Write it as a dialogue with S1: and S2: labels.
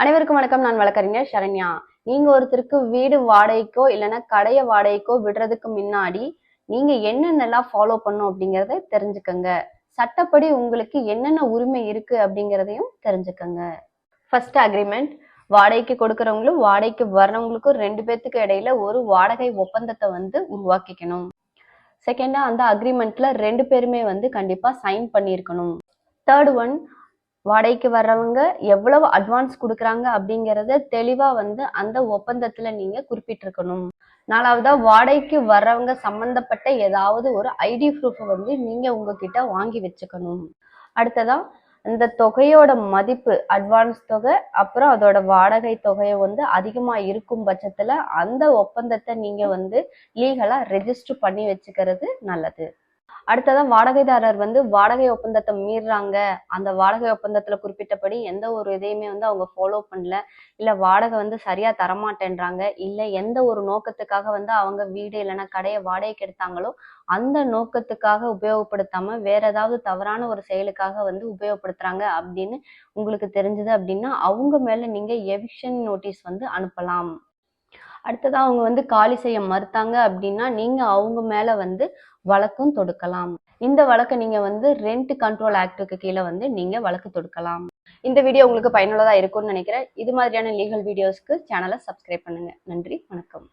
S1: அனைவருக்கும் வணக்கம். நான் வழக்கறிஞர் சரண்யா நீங்க ஒருத்தருக்கு வீடு வாடகைக்கோ இல்லைன்னா கடைய வாடகைக்கோ விடுறதுக்கு முன்னாடி நீங்க என்னென்னலாம் ஃபாலோ பண்ணும் அப்படிங்கறத தெரிஞ்சுக்கங்க. சட்டப்படி உங்களுக்கு என்னென்ன உரிமை இருக்கு அப்படிங்கறதையும் தெரிஞ்சுக்கங்க. ஃபர்ஸ்ட் அக்ரிமெண்ட் வாடகைக்கு கொடுக்கறவங்களும் வாடகைக்கு வர்றவங்களுக்கும் ரெண்டு பேர்த்துக்கு இடையில ஒரு வாடகை ஒப்பந்தத்தை வந்து உருவாக்கிக்கணும். செகண்டா அந்த அக்ரிமெண்ட்ல ரெண்டு பேருமே வந்து கண்டிப்பா சைன் பண்ணியிருக்கணும். தேர்ட் ஒன் வாடகைக்கு வர்றவங்க எவ்வளவு அட்வான்ஸ் கொடுக்குறாங்க அப்படிங்கறத தெளிவா வந்து அந்த ஒப்பந்தத்துல நீங்க குறிப்பிட்டிருக்கணும். நாலாவதா வாடகைக்கு வர்றவங்க சம்பந்தப்பட்ட ஏதாவது ஒரு ஐடி ப்ரூஃப் வந்து நீங்க உங்ககிட்ட வாங்கி வச்சுக்கணும். அடுத்ததா இந்த தொகையோட மதிப்பு அட்வான்ஸ் தொகை அப்புறம் அதோட வாடகை தொகையை வந்து அதிகமா இருக்கும் பட்சத்துல அந்த ஒப்பந்தத்தை நீங்க வந்து லீகலா ரெஜிஸ்டர் பண்ணி வச்சுக்கிறது நல்லது. அடுத்ததான் வாடகைதாரர் வந்து வாடகை ஒப்பந்தத்தை மீறுறாங்க. அந்த வாடகை ஒப்பந்தத்துல குறிப்பிட்டபடி எந்த ஒரு இதையுமே வந்து அவங்க ஃபாலோ பண்ணல. இல்ல வாடகை வந்து சரியா தரமாட்டேன்றாங்க. இல்ல எந்த ஒரு நோக்கத்துக்காக வந்து அவங்க வீடு இல்லைன்னா கடையை வாடகைக்கு எடுத்தாங்களோ அந்த நோக்கத்துக்காக உபயோகப்படுத்தாம வேற ஏதாவது தவறான ஒரு செயலுக்காக வந்து உபயோகப்படுத்துறாங்க அப்படின்னு உங்களுக்கு தெரிஞ்சது அப்படின்னா அவங்க மேல நீங்க எவிக்ஷன் நோட்டீஸ் வந்து அனுப்பலாம். அடுத்ததாக அவங்க வந்து காலி செய்ய மறுத்தாங்க அப்படின்னா நீங்கள் அவங்க மேலே வந்து வழக்கும் தொடுக்கலாம். இந்த வழக்கை நீங்கள் வந்து ரெண்ட் கண்ட்ரோல் ஆக்டுக்கு கீழே வந்து நீங்கள் வழக்கு தொடுக்கலாம். இந்த வீடியோ உங்களுக்கு பயனுள்ளதாக இருக்கும்னு நினைக்கிறேன். இது மாதிரியான லீகல் வீடியோஸ்க்கு சேனலை சப்ஸ்கிரைப் பண்ணுங்கள் நன்றி வணக்கம்.